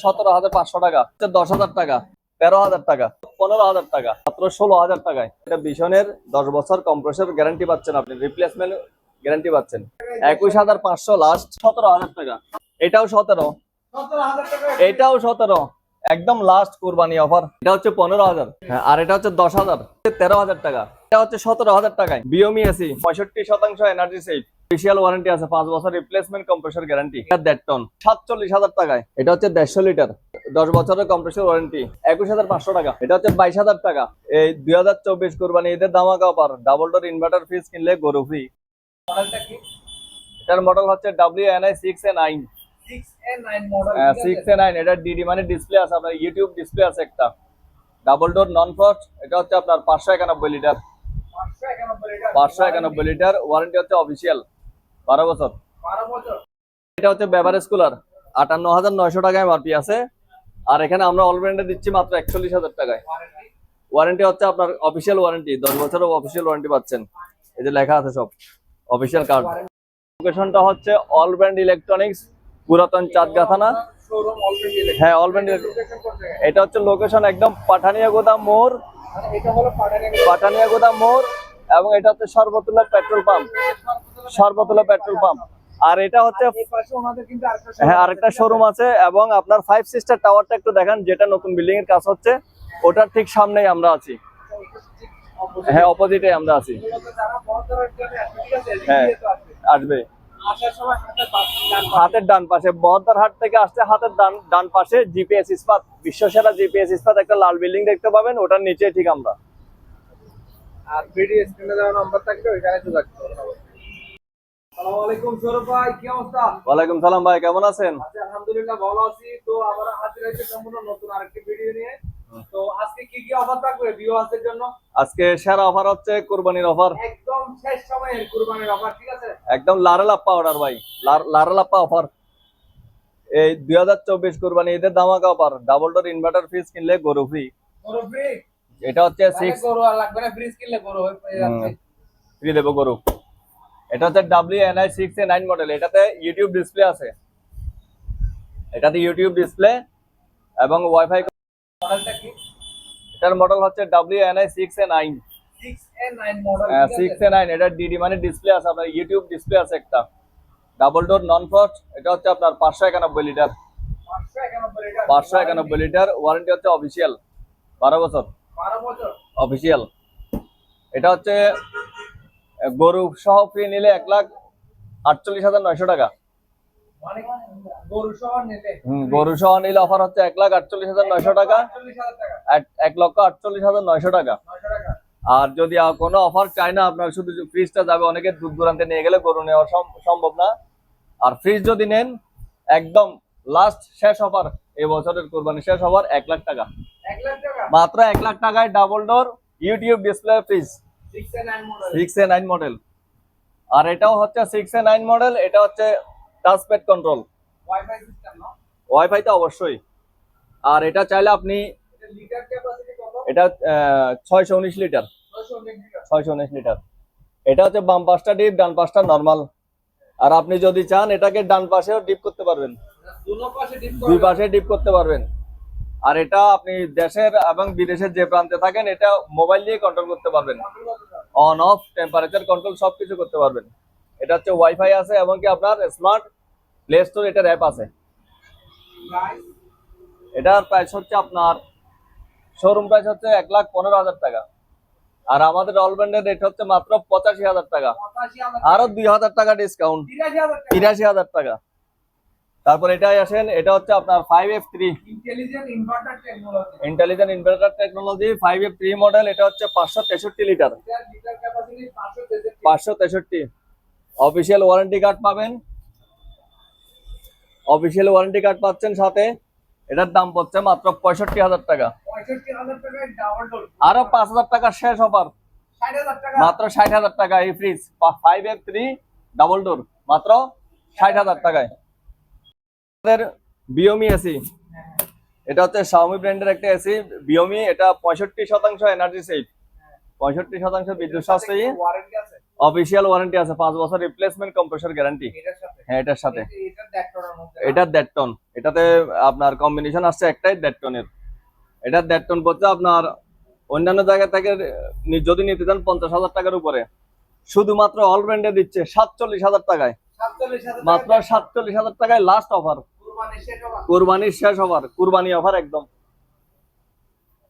সতেরো হাজার পাঁচশো টাকা দশ হাজার টাকা তেরো হাজার টাকা পনেরো হাজার টাকা মাত্র ষোলো হাজার টাকায়। এটা বিশনের দশ বছর কম্প্রেসর গ্যারান্টি পাচ্ছেন আপনি রিপ্লেসমেন্ট গ্যারান্টি পাচ্ছেন। একুশ হাজার পাঁচশো লাস্ট সতেরো হাজার টাকা। এটাও সতেরো। এটাও সতেরো। একদম লাস্ট কোরবানি অফার এটা হচ্ছে পনেরো হাজার। হ্যাঁ, আর এটা হচ্ছে দশ হাজার। তেরো হাজার টাকা। এটা হচ্ছে সতেরো হাজার টাকায়। বিওমি এসি পঁয়ষট্টি শতাংশ এনার্জি সেভ স্পেশাল ওয়ারেন্টি আছে পাঁচ বছর রিপ্লেসমেন্ট কম্প্রেসর গ্যারান্টি দেড় টন সাতচল্লিশ হাজার টাকায়। এটা হচ্ছে দেড়শো লিটার দশ বছরের কম্প্রেসর ওয়ারেন্টি একুশ হাজার পাঁচশো টাকা। এটা হচ্ছে বাইশ হাজার টাকা। এই দুই হাজার চব্বিশ কোরবানি এদের দামাকা অফার ডাবল ডোর ইনভার্টার ফিস কিনলে গরু ফ্রি এটার মডেল হচ্ছে W N I six A nine six A nine এটা ডিডি মানে ডিসপ্লে আছে আপনার ইউটিউব ডিসপ্লে আছে একটা। ডাবল ডোর নন ফ্রস্ট এটা হচ্ছে আপনার পাঁচশো একানব্বই লিটার পাঁচশো একানব্বই লিটার ওয়ারেন্টি হচ্ছে অফিসিয়াল বারো বছর। এটা হচ্ছে বেভারেজ কুলার আটান্ন হাজার নয়শো টাকায় এমআরপি আছে। আর এখানে আমরা অল ব্র্যান্ডে দিচ্ছি মাত্র একচল্লিশ হাজার টাকায়। ওয়ারেন্টি হচ্ছে আপনার অফিসিয়াল ওয়ারেন্টি দশ বছরের অফিসিয়াল ওয়ারেন্টি পাচ্ছেন। এই যে লেখা আছে সব। অফিসিয়াল কার্ড লোকেশনটা হচ্ছে অল ব্র্যান্ড ইলেকট্রনিক্স পুরাতন চাঁদগা থানা হ্যাঁ অল ব্র্যান্ড এটা হচ্ছে লোকেশন একদম পাঠানিয়া গোদাম মোড়। পাঠানিয়া গোদাম মোড়। এবং এটা হচ্ছে সর্বতুল্লা পেট্রোল পাম্প সর্বতুল্লা পেট্রোল পাম্প। আর এটা হচ্ছে হ্যাঁ আরেকটা শোরুম আছে এবং আপনার ফাইভ সিস্টার টাওয়ারটা একটু দেখান যেটা নতুন বিল্ডিং এর কাজ হচ্ছে। ওটার ঠিক সামনেই আমরা আছি। হ্যাঁ অপোজিটে আমরা আছি। হ্যাঁ আসবে। হাতের ডান পাশে। বহদ্দার হাট থেকে আসতে হাতের ডান ডান পাশে জিপিএস ইস্পাত বিশ্বসেরা জিপিএস ইস্পাত একটা লাল বিল্ডিং দেখতে পাবেন ওটার নিচে ঠিক আমরা। আর ভিডিও স্ক্রিনে দেওয়া নাম্বার থাকবে ওইখানে যোগাযোগ করুন ওয়ালাইকুম সালাম ভাই কেমন আছেন? আলহামদুলিল্লাহ ভালো আছি। তো আমরা হাজির হয়েছে সম্পূর্ণ নতুন আরেকটি ভিডিও নিয়ে। তো আজকে কি কি অফার থাকবে জন্য? আজকে সেরা অফার হচ্ছে কোরবানির অফার একদম শেষ সময়ের কুরবানির অফার ঠিক আছে? একদম লারেলাপ্পা অর্ডার ভাই লারেলাপ্পা অফার এই দুই হাজার চব্বিশ কোরবানি ঈদের দামাকা অফার ডাবল ডোর ইনভার্টার ফিস কিনলে গরু ফ্রি গরু ফ্রি এটা হচ্ছে সিক্স গরু লাগবে না ফ্রিজ কিনলে গরু ফ্রি দেবো গরু। এটা হচ্ছে W N I six A nine model এটাতে ইউটিউব ডিসপ্লে আছে। এটাতে ইউটিউব ডিসপ্লে এবং ওয়াইফাই এটার মডেল হচ্ছে W N I six A nine six A nine এটা ডিডি মানে ডিসপ্লে আছে আপনার ইউটিউব ডিসপ্লে আছে একটা। ডাবল ডোর নন ফ্রস্ট এটা হচ্ছে আপনার পাঁচশো একানব্বই লিটার 591 লিটার পাঁচশো একানব্বই লিটার ওয়ারেন্টি হচ্ছে অফিসিয়াল বারো বছর। 12 বছর। অফিসিয়াল এটা হচ্ছে গরু সহ ফ্রি নিলে এক লাখ আটচল্লিশ হাজার নয়শো টাকা। গরু সহ নিলে অফার হচ্ছে এক লাখ আটচল্লিশ হাজার নয়শো টাকা এক- লক্ষ আটচল্লিশ হাজার নয়শো টাকা। আর যদি কোনো অফার চাই না আপনার শুধু ফ্রিজটা যাবে অনেকে দূর দূরান্তে নিয়ে গেলে গরু নেওয়া সম্ভব না। আর ফ্রিজ যদি নেন একদম লাস্ট শেষ অফার এই বছরের কোরবানি শেষ অফার এক লাখ টাকা। 1 মাত্র এক লাখ টাকায় double door YouTube display fridge 6 9 model six A nine model আর এটাও হচ্ছে সিক্স এ নাইন মডেল এটা হচ্ছে টাচপ্যাড কন্ট্রোল ওয়াইফাই তো অবশ্যই। আর এটা চাইলে আপনি এটা ছয়শো উনিশ লিটার ছয়শো উনিশ লিটার এটা হচ্ছে বাম পাশটা ডিপ ডান পাশটা নর্মাল আর আপনি যদি চান এটাকে ডান পাশেও ডিপ করতে পারবেন। দুই পাশে ডিপ করতে পারবেন। আর এটা আপনি দেশের এবং বিদেশের যে প্রান্তে থাকেন, এটা মোবাইল দিয়ে কন্ট্রোল করতে পারবেন। অন অফ টেম্পারেচার কন্ট্রোল সবকিছু করতে পারবেন। এটা হচ্ছে ওয়াইফাই আছে এবং কি আপনার স্মার্ট প্লে স্টোর এটার অ্যাপ আছে। এটার প্রাইস হচ্ছে আপনার শোরুম প্রাইস হচ্ছে এক লাখ পনেরো হাজার টাকা। আর আমাদের অলব্যান্ডের রেট হচ্ছে মাত্র পঁচাশি হাজার টাকা। 85000 আরও দুই হাজার টাকা ডিসকাউন্ট তিরাশি হাজার টাকা। তারপর এটাই আসেন এটা হচ্ছে আপনার five F three intelligent inverter technology five F three model এটা হচ্ছে পাঁচশো তেষট্টি লিটার এটার লিটার ক্যাপাসিটি 563 পাঁচশো তেষট্টি। অফিসিয়াল ওয়ারেন্টি কার্ড পাবেন। অফিসিয়াল ওয়ারেন্টি কার্ড পাচ্ছেন সাথে। এটার দাম পড়ছে মাত্র পঁয়ষট্টি হাজার টাকা। 65000 টাকায় ডাবল ডোর আরও পাঁচ হাজার টাকা শেষ অফার। মাত্র ষাট হাজার টাকা এই fridge five F three double door মাত্র ষাট হাজার টাকায়। আমাদের বিওমি এসি এটা হচ্ছে শাওমি ব্র্যান্ডের একটা এসি বিওমি এটা পঁয়ষট্টি শতাংশ এনার্জি সেভ পঁয়ষট্টি শতাংশ বিদ্যুৎ সাশ্রয়ী অফিসিয়াল ওয়ারেন্টি আছে? পাঁচ বছর রিপ্লেসমেন্ট কম্প্রেসর গ্যারান্টি হ্যাঁ এটার সাথে। এটা দেড় এটা টন এটাতে আপনার কম্বিনেশন আসছে একটাই দেড় টনের এটা দেড় টন পড়ছে আপনার অন্যান্য জায়গা থেকে যদি নিতে চান পঞ্চাশ হাজার টাকার উপরে। শুধুমাত্র অল ব্র্যান্ডে দিচ্ছে সাতচল্লিশ হাজার টাকায়। মাত্র সাতচল্লিশ হাজার টাকায় লাস্ট অফার কোরবানির শেষ অফার কোরবানি অফার একদম।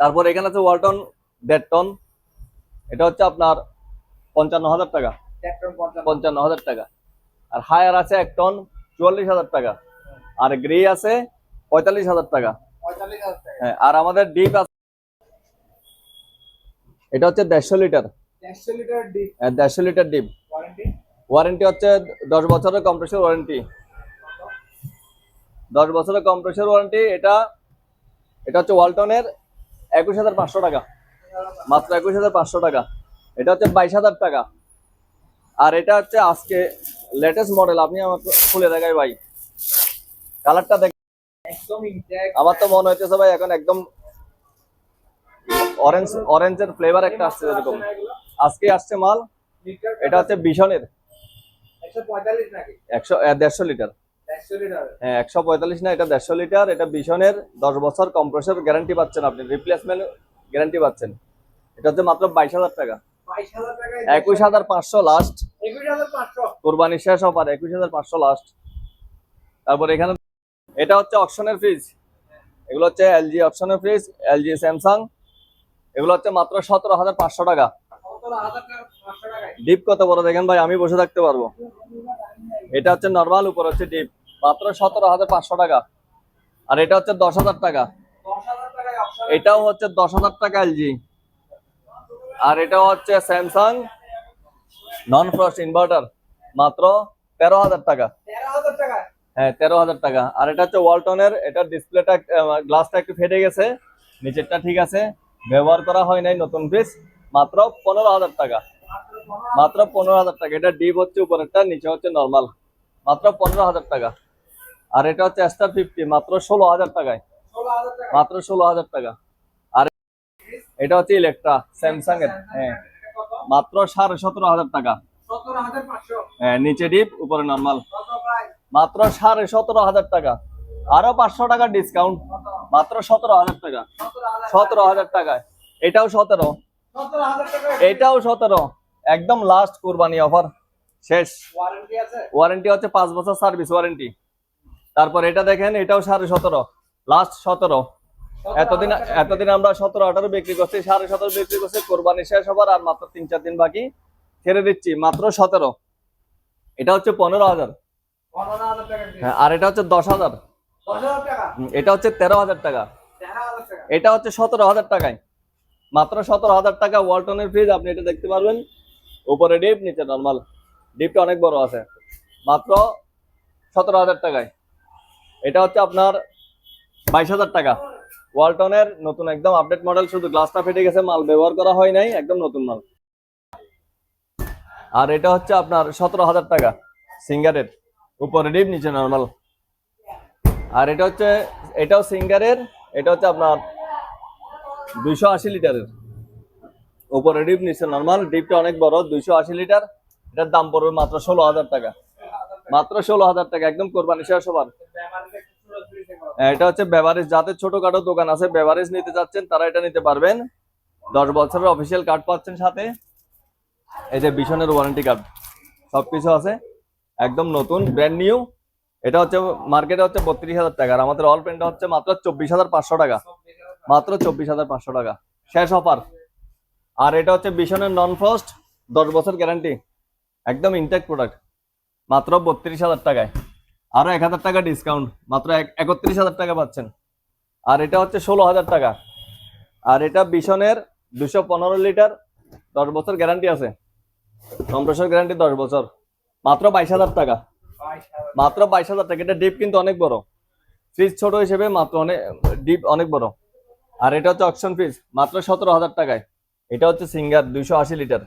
তারপর এখানে আছে ওয়ালটন দেড় টন এটা হচ্ছে আপনার পঞ্চান্ন হাজার টাকা। পঞ্চান্ন। হাজার টাকা। আর হায়ার আছে এক টন চুয়াল্লিশ হাজার টাকা। আর গ্রে আছে পঁয়তাল্লিশ হাজার টাকা। পঁয়তাল্লিশ হাজার টাকা। হ্যাঁ আর আমাদের ডিপ আছে। এটা হচ্ছে দেড়শো লিটার। দেড়শো লিটার ডিপ হ্যাঁ, দেড়শো লিটার ডিপ ওয়ারেন্টি হচ্ছে দশ বছরের কম্প্রেসর ওয়ারেন্টি দশ বছরের কম্প্রেসর ওয়ারেন্টি এটা এটা হচ্ছে ওয়ালটনের একুশ হাজার পাঁচশো টাকা। মাত্র একুশ হাজার পাঁচশো টাকা। এটা হচ্ছে বাইশ হাজার টাকা। আর এটা হচ্ছে আজকে লেটেস্ট মডেল আপনি আমার খুলে দেখাই ভাই। কালারটা দেখ আমার তো মনে হইতেছে ভাই এখন একদম অরেঞ্জ অরেঞ্জের ফ্লেভার একটা আসছে এরকম। আজকে আসছে মাল এটা হচ্ছে বিশনের একশো দেড়শো লিটার। হ্যাঁ একশো পঁয়তাল্লিশ না এটা দেড়শো লিটার এটা বিশনের দশ বছর কম্প্রেসর গ্যারান্টি পাচ্ছেন আপনি রিপ্লেসমেন্ট গ্যারান্টি পাচ্ছেন। এটা হচ্ছে মাত্র বাইশ হাজার টাকা। একুশ হাজার পাঁচশো লাস্ট কোরবানি শেষ অফার একুশ হাজার পাঁচশো লাস্ট তারপর এখানে এটা হচ্ছে অপশনের ফ্রিজ এগুলো হচ্ছে এলজি অপশনের ফ্রিজ এলজি স্যামসাং এগুলো হচ্ছে মাত্র সতেরো হাজার পাঁচশো টাকা ডিপ কত বড় দেখেন ভাই, আমি বসে থাকতে পারব। এটা হচ্ছে নর্মাল উপর হচ্ছে ডিপ মাত্র সতেরো হাজার পাঁচশো টাকা। আর এটা হচ্ছে দশ হাজার টাকা। এটাও হচ্ছে দশ হাজার টাকা এলজি আর এটাও হচ্ছে স্যামসাং নন ফ্রস্ট ইনভার্টার মাত্র তেরো হাজার টাকা। হ্যাঁ তেরো হাজার টাকা। আর এটা হচ্ছে ওয়ালটনের এটা ডিসপ্লেটা গ্লাসটা একটু ফেটে গেছে। নিচেরটা ঠিক আছে। ব্যবহার করা হয় নাই নতুন পিস মাত্র পনেরো হাজার টাকা। মাত্র পনেরো হাজার টাকা। এটা ডিপ হচ্ছে, উপরেরটা, নিচে হচ্ছে নর্মাল মাত্র পনেরো হাজার টাকা। আর এটা হচ্ছে স্টার ফিফটি মাত্র ষোলো হাজার টাকায়। মাত্র ষোলো হাজার টাকা। আর এটা হচ্ছে ইলেকট্রা স্যামসাং এর। হ্যাঁ। মাত্র সাড়ে সতেরো হাজার টাকা। হ্যাঁ নিচে ডিপ উপরে নর্মাল মাত্র সাড়ে সতেরো হাজার টাকা। আরও পাঁচশো টাকা ডিসকাউন্ট মাত্র সতেরো হাজার টাকা। সতেরো হাজার টাকায়। এটাও সতেরো। এটাও সতেরো। একদম লাস্ট কোরবানি অফার শেষ। ওয়ারেন্টি আছে? ওয়ারেন্টি হচ্ছে পাঁচ বছর সার্ভিস ওয়ারেন্টি তারপর এটা দেখেন এটাও সাড়ে সতেরো। লাস্ট সতেরো। এতদিন এতদিন আমরা সতেরো আঠারো বিক্রি করছি সাড়ে সতেরো বিক্রি করছি কোরবানি শেষ হবার আর মাত্র তিন চার দিন বাকি। ছেড়ে দিচ্ছি মাত্র সতেরো। এটা হচ্ছে পনেরো হাজার। হ্যাঁ, আর এটা হচ্ছে দশ হাজার। এটা হচ্ছে তেরো হাজার টাকা। এটা হচ্ছে সতেরো হাজার টাকায়। মাত্র সতেরো হাজার টাকা ওয়ালটনের ফ্রিজ আপনি এটা দেখতে পারবেন। উপরে ডিপ নিচে নর্মাল ডিপটা অনেক বড় আছে। মাত্র সতেরো হাজার টাকায়। এটা হচ্ছে আপনার বাইশ হাজার টাকা। ওয়ালটনের নতুন একদম আপডেট মডেল শুধু গ্লাসটা ফেটে গেছে, মাল ব্যবহার করা হয় নাই, একদম নতুন মাল। আর এটা হচ্ছে আপনার সতেরো হাজার টাকা, সিঙ্গারের। উপরে ডিপ নিচে নর্মাল আর এটা হচ্ছে, এটাও সিঙ্গারের, এটা হচ্ছে আপনার দুইশো আশি লিটারের। উপরে ডিপ নিচে নর্মাল ডিপটা অনেক বড়, দুইশো আশি লিটার। এটার দাম পড়বে মাত্র ষোলো হাজার টাকা। মাত্র ষোলো হাজার টাকা, একদম কোরবানি শেষ সবার করো। এটা হচ্ছে বেভারেজ যাদের ছোটখাটো দোকান আছে বেভারেজ নিতে যাচ্ছেন, তারা এটা নিতে পারবেন। দশ বছরের অফিসিয়াল কার্ড পাচ্ছেন সাথে। এই যে বিশনের ওয়ারেন্টি কার্ড সবকিছু আছে। একদম নতুন ব্র্যান্ড নিউ এটা হচ্ছে মার্কেটে হচ্ছে বত্রিশ হাজার টাকা। আর আমাদের অল পেনটা হচ্ছে মাত্র চব্বিশ হাজার পাঁচশো টাকা। মাত্র চব্বিশ হাজার পাঁচশো টাকা। শেষ অফার আর এটা হচ্ছে বিশনের নন ফ্রস্ট দশ বছর গ্যারান্টি একদম ইনটেক প্রোডাক্ট মাত্র বত্রিশ হাজার টাকায়। আরও এক হাজার টাকা ডিসকাউন্ট মাত্র এক- একত্রিশ হাজার টাকা পাচ্ছেন। আর এটা হচ্ছে ষোলো হাজার টাকা। আর এটা বিশনের দুশো পনেরো লিটার, দশ বছর গ্যারান্টি আছে। কম্প্রেসর গ্যারান্টি দশ বছর, মাত্র বাইশ হাজার টাকা। মাত্র বাইশ হাজার টাকা। এটা ডিপ কিন্তু অনেক বড়। ফ্রিজ ছোট হিসেবে মাত্র অনেক ডিপ অনেক বড়। আর এটা হচ্ছে অকশন ফ্রিজ মাত্র সতেরো হাজার টাকায়। এটা হচ্ছে সিঙ্গার দুইশো আশি লিটার।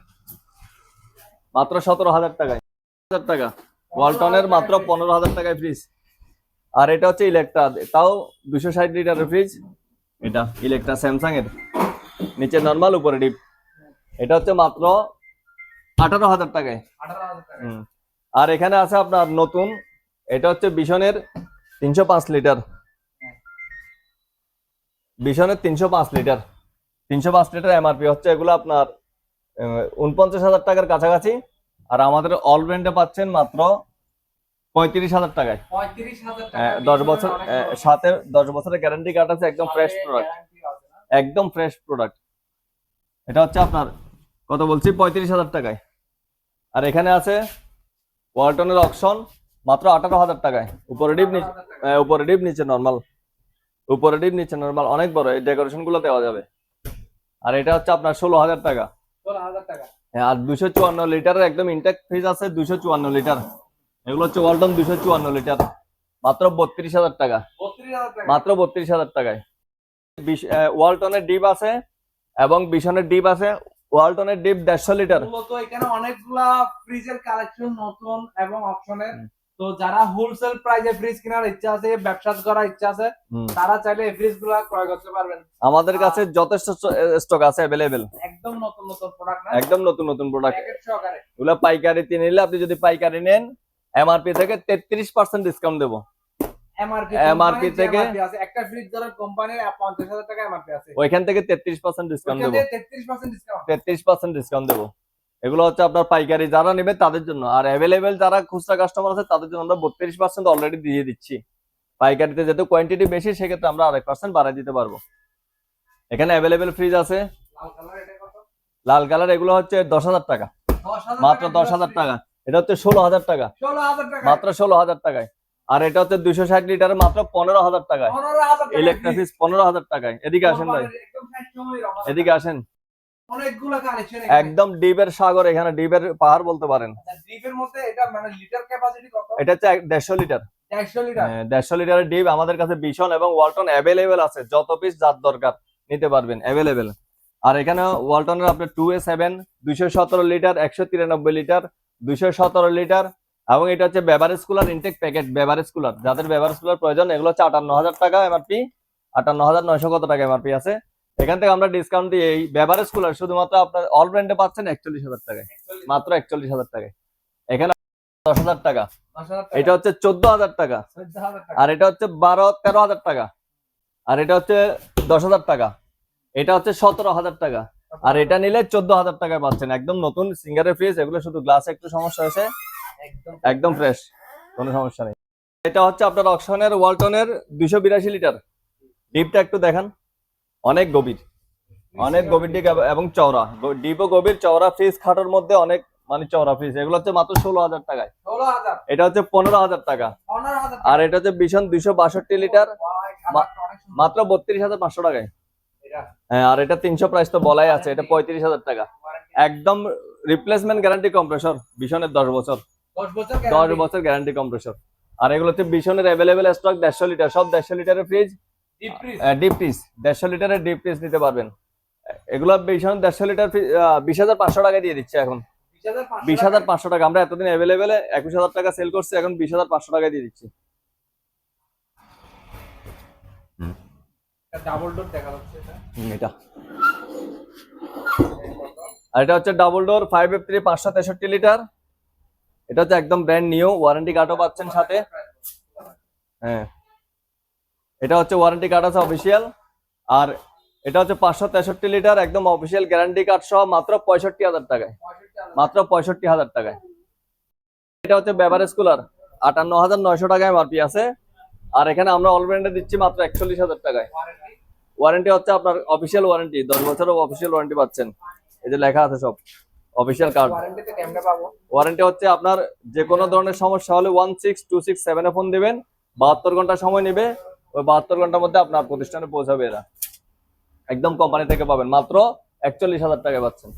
মাত্র সতেরো হাজার টাকায়। হাজার টাকা। ওয়ালটনের মাত্র পনেরো হাজার টাকায় ফ্রিজ আর এটা হচ্ছে ইলেকট্রা তাও দুশো ষাট লিটারের ফ্রিজ এটা ইলেকট্রা স্যামসাং এর নিচে নর্মাল উপরে ডিপ এটা হচ্ছে মাত্র আঠারো হাজার টাকায়। আর এখানে আছে আপনার নতুন। এটা হচ্ছে বিশনের তিনশো পাঁচ লিটার। বিশনের তিনশো পাঁচ লিটার। তিনশো পাঁচ লিটার এমআরপি হচ্ছে এগুলো আপনার উনপঞ্চাশ হাজার টাকার কাছাকাছি। আর আমাদের অল ব্র্যান্ডে পাচ্ছেন মাত্র পঁয়ত্রিশ হাজার টাকায়। আহ, দশ বছর সাথে দশ বছরের গ্যারান্টি কার্ড আছে একদম ফ্রেশ প্রোডাক্ট একদম ফ্রেশ প্রোডাক্ট এটা হচ্ছে আপনার কত বলছি? পঁয়ত্রিশ হাজার টাকায়। আর এখানে আছে ওয়ালটনের অপশন মাত্র আঠারো হাজার টাকায়। উপরে ডিপ নিচে উপরে ডিপ নিচে নর্মাল উপরে ডিপ নিচে নর্মাল অনেক বড় এই ডেকোরেশনগুলো দেওয়া যাবে। আর এটা হচ্ছে আপনার ষোলো হাজার টাকা। টাকা। হ্যাঁ, আর দুশো চুয়ান্ন লিটারের একদম ইনটেক ফ্রিজ আছে দুশো চুয়ান্ন লিটার। এগুলো হচ্ছে ওয়ালটন দুশো চুয়ান্ন লিটার। মাত্র বত্রিশ হাজার টাকা। মাত্র বত্রিশ হাজার টাকায়। ওয়ালটনের ডিপ আছে এবং বিশনের ডিপ আছে। ওয়ালটনের ডিপ দেড়শো লিটার। মূলত এখানে অনেকগুলা ফ্রিজের কালেকশন নতুন এবং অপশনের। তো যারা হোলসেল প্রাইসে ফ্রিজ কেনার ইচ্ছা আছে ব্যবসা করার ইচ্ছা আছে তারা চাইলে এই ফ্রিজগুলা ক্রয় করতে পারবেন। আমাদের কাছে যথেষ্ট স্টক আছে অ্যাভেলেবেল একদম নতুন নতুন প্রোডাক্ট না? একদম নতুন নতুন প্রোডাক্ট এগুলো পাইকারিতে নিলে আপনি যদি পাইকারি নেন এমআরপি থেকে তেত্রিশ পার্সেন্ট ডিসকাউন্ট দেবো। এমআরপি MRP থেকে- আছে একটা ফ্রিজ ধরেন কোম্পানির পঞ্চাশ হাজার টাকা এমআরপি আছে। ওইখান থেকে তেত্রিশ পার্সেন্ট ডিসকাউন্ট দেবো। তেত্রিশ পার্সেন্ট ডিসকাউন্ট তেত্রিশ পার্সেন্ট ডিসকাউন্ট দেবো। এগুলো হচ্ছে আপনার পাইকারি যারা নেবে তাদের জন্য। আর অ্যাভেলেবেল যারা খুচরা কাস্টমার আছে তাদের জন্য আমরা বত্রিশ পার্সেন্ট অলরেডি দিয়ে দিচ্ছি। পাইকারিতে যেহেতু কোয়ান্টিটি বেশি সেক্ষেত্রে আমরা আরেক পার্সেন্ট বাড়াই দিতে পারব। এখানে অ্যাভেলেবেল ফ্রিজ আছে। লাল কালার এগুলো হচ্ছে দশ হাজার টাকা। মাত্র দশ হাজার টাকা। এটা হচ্ছে ষোলো হাজার টাকা। মাত্র ষোলো হাজার টাকায়। আর এটা হচ্ছে দুইশো ষাট লিটার মাত্র পনেরো হাজার টাকায়। ইলেকট্রিক পনেরো হাজার টাকায়। এদিকে আসেন ভাই। এদিকে আসেন। অনেকগুলো কালেকশন একদম ডিপের সাগর এখানে ডিপের পাহাড় বলতে পারেন। মধ্যে এটা মানে লিটার ক্যাপাসিটি কত? এটা হচ্ছে এক- দেড়শো লিটার একশো লিটার হ্যাঁ, লিটারের আমাদের কাছে বিশন এবং ওয়ালটন অ্যাভেলেবেল আছে। যত পিস যার দরকার নিতে পারবেন অ্যাভেলেবেল আর এখানে ওয়ালটনের আপনার টু এ সেভেন দুইশো সতেরো লিটার একশো তিরানব্বই লিটার দুইশো সতেরো লিটার এবং এটা হচ্ছে beverage cooler intake packet beverage cooler যাদের বেভারেজ কুলার প্রয়োজন এগুলো হচ্ছে আটান্ন হাজার টাকা এমআরপি আটান্ন হাজার নয়শো কত টাকা এমআরপি আছে? এখান থেকে আমরা ডিসকাউন্ট দিয়ে এই বেভারেজ কুলার শুধুমাত্র আপনার অল ব্র্যান্ডে পাচ্ছেন একচল্লিশ হাজার টাকায়। মাত্র একচল্লিশ হাজার টাকায়। এখানে দশ হাজার টাকা। এটা হচ্ছে চোদ্দ হাজার টাকা। আর এটা হচ্ছে বারো তেরো হাজার টাকা। আর এটা হচ্ছে দশ হাজার টাকা। এটা হচ্ছে সতেরো হাজার টাকা। আর এটা নিলে চোদ্দ হাজার টাকায় পাচ্ছেন। একদম নতুন সিঙ্গারের ফ্রিজ এগুলো শুধু গ্লাস একটু সমস্যা হয়েছে। একদম। একদম ফ্রেশ কোনো সমস্যা নেই। এটা হচ্ছে আপনার অকশনের ওয়ালটনের দুইশো বিরাশি লিটার। ডিপটা একটু দেখান। অনেক গভীর। অনেক গভীর ডিপ এবং চওড়া। ডিপও গভীর চওড়া ফ্রিজ খাটোর মধ্যে অনেক মানে চওড়া ফ্রিজ এগুলো হচ্ছে মাত্র ষোলো হাজার টাকায়। এটা হচ্ছে পনেরো হাজার টাকা। আর এটা হচ্ছে ভীষণ দুইশো বাষট্টি লিটার। মাত্র বত্রিশ হাজার পাঁচশো টাকায়। হ্যাঁ আর এটা তিনশো প্রাইস তো বলাই আছে। এটা পঁয়ত্রিশ হাজার টাকা। একদম রিপ্লেসমেন্ট গ্যারান্টি কম্প্রেসর ভীষণের দশ বছর। দশ বছর গ্যারান্টি কম্প্রেসর আর এগুলো হচ্ছে ভীষণের অ্যাভেলেবেল স্টক দেড়শো লিটার। সব দেড়শো লিটারের ফ্রিজ। ডিপ ফ্রিজ দেড়শো লিটারের ডিপ ফ্রিজ নিতে পারবেন। এগুলো ভীষণ দেড়শো লিটার বিশ হাজার পাঁচশো টাকা দিয়ে দিচ্ছে এখন। 20,500 বিশ হাজার পাঁচশো টাকা। আমরা এতদিন অ্যাভেলেবেল একুশ হাজার টাকা সেল করছি এখন বিশ হাজার পাঁচশো টাকা দিয়ে দিচ্ছি। ডাবল ডোর দেখা যাচ্ছে এটা। আর এটা হচ্ছে double door five F three পাঁচশো তেষট্টি লিটার। এটা হচ্ছে একদম ব্র্যান্ড নিউ ওয়ারেন্টি কার্ডও পাচ্ছেন সাথে। হ্যাঁ। এটা হচ্ছে ওয়ারেন্টি কার্ড আছে অফিসিয়াল আর এটা হচ্ছে পাঁচশো তেষট্টি লিটার একদম অফিসিয়াল গ্যারান্টি কার্ড সহ মাত্র পঁয়ষট্টি হাজার টাকায়। মাত্র পঁয়ষট্টি হাজার টাকায়। এটা হচ্ছে বেভারেজ কুলার আটান্ন হাজার নয়শো টাকায় মারপি আছে। আর এখানে আমরা অল ব্র্যান্ডে দিচ্ছি মাত্র একচল্লিশ হাজার টাকায়। ওয়ারেন্টি হচ্ছে আপনার অফিসিয়াল ওয়ারেন্টি দশ বছরের অফিসিয়াল ওয়ারেন্টি পাচ্ছেন। এই যে লেখা আছে সব অফিসিয়াল কার্ড ওয়ারেন্টি হচ্ছে আপনার যে কোনো ধরনের সমস্যা হলে ওয়ান সিক্স টু সিক্স সেভেনে ফোন দেবেন বাহাত্তর ঘণ্টা সময় নেবে। ওই বাহাত্তর ঘণ্টার মধ্যে আপনার প্রতিষ্ঠানে পৌঁছাবে এরা। একদম কোম্পানি থেকে পাবেন। মাত্র একচল্লিশ হাজার টাকা পাচ্ছেন।